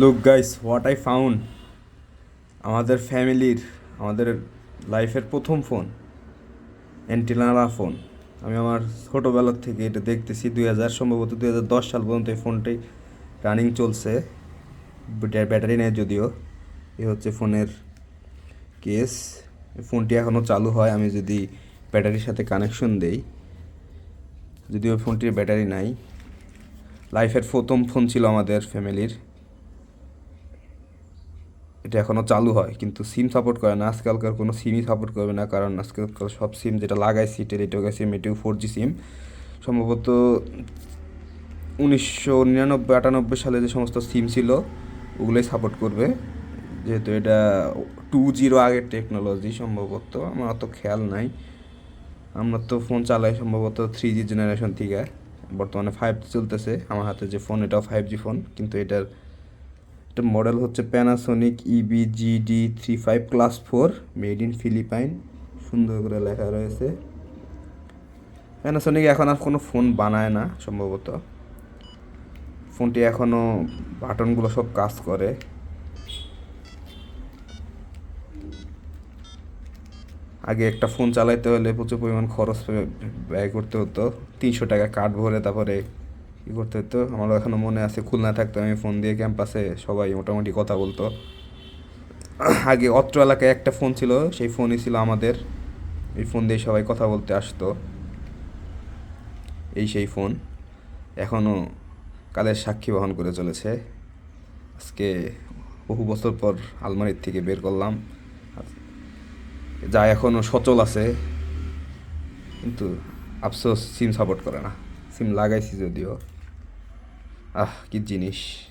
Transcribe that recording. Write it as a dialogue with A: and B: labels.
A: Look guys what I found আমাদের ফ্যামিলির, আমাদের লাইফের প্রথম ফোন অ্যান্টিনালা ফোন। আমি আমার ছোটোবেলার থেকে এটা দেখতেছি, দুই হাজার সম্ভবত দুই হাজার দশ সাল পর্যন্ত এই ফোনটি রানিং চলছে। ব্যাটারি নেই যদিও। এ হচ্ছে ফোনের কেস ফোনটি এখনও চালু হয়, আমি যদি ব্যাটারির সাথে কানেকশন দেই। যদিও ফোনটির ব্যাটারি নাই। লাইফের প্রথম ফোন ছিল আমাদের ফ্যামিলির। এটা এখনও চালু হয়, কিন্তু সিম সাপোর্ট করে না। আজকালকার কোনো সিমই সাপোর্ট করবে না, কারণ আজকালকার সব সিম যেটা লাগাইছি টেলিটকের সিম এটিও ফোর জি সিম সম্ভবত উনিশশো নিরানব্বই, আটানব্বই সালে যে সমস্ত সিম ছিল, ওগুলোই সাপোর্ট করবে। যেহেতু এটা টু জিরো আগের টেকনোলজি সম্ভবত, আমার অত খেয়াল নাই। আমরা তো ফোন চালাই সম্ভবত থ্রি জি জেনারেশন থেকে। বর্তমানে ফাইভ জি চলতেছে, আমার হাতে যে ফোন এটাও ফাইভ জি ফোন কিন্তু এটার এটা মডেল হচ্ছে Panasonic EBGD three five class four made in Philippine সুন্দর করে লেখা রয়েছে। প্যানাসোনিক এখন আর কোনো ফোন বানায় না, সম্ভবত। ফোনটি এখনও বাটনগুলো সব কাজ করে। আগে একটা ফোন চালাইতে হলে প্রচুর পরিমাণ খরচ ব্যয়- করতে হতো। তিনশো টাকা কার্ড ভরে তারপরে ই করতে হতো আমারও এখনও মনে আছে, খুলনা থাকতো, আমি ফোন দিয়ে ক্যাম্পাসে সবাই মোটামুটি কথা বলতো। আগে অত্র এলাকায় একটা ফোন ছিল, সেই ফোনই ছিল আমাদের। এই ফোন দিয়ে সবাই কথা বলতে আসতো। এই সেই ফোন এখনও কালের সাক্ষী বহন করে চলেছে। আজকে বহু বছর পর আলমারির থেকে বের করলাম। যা এখনও সচল আছে, কিন্তু আফসোস সিম সাপোর্ট করে না। সিম লাগাইছি যদিও। Ah gideceğin iş.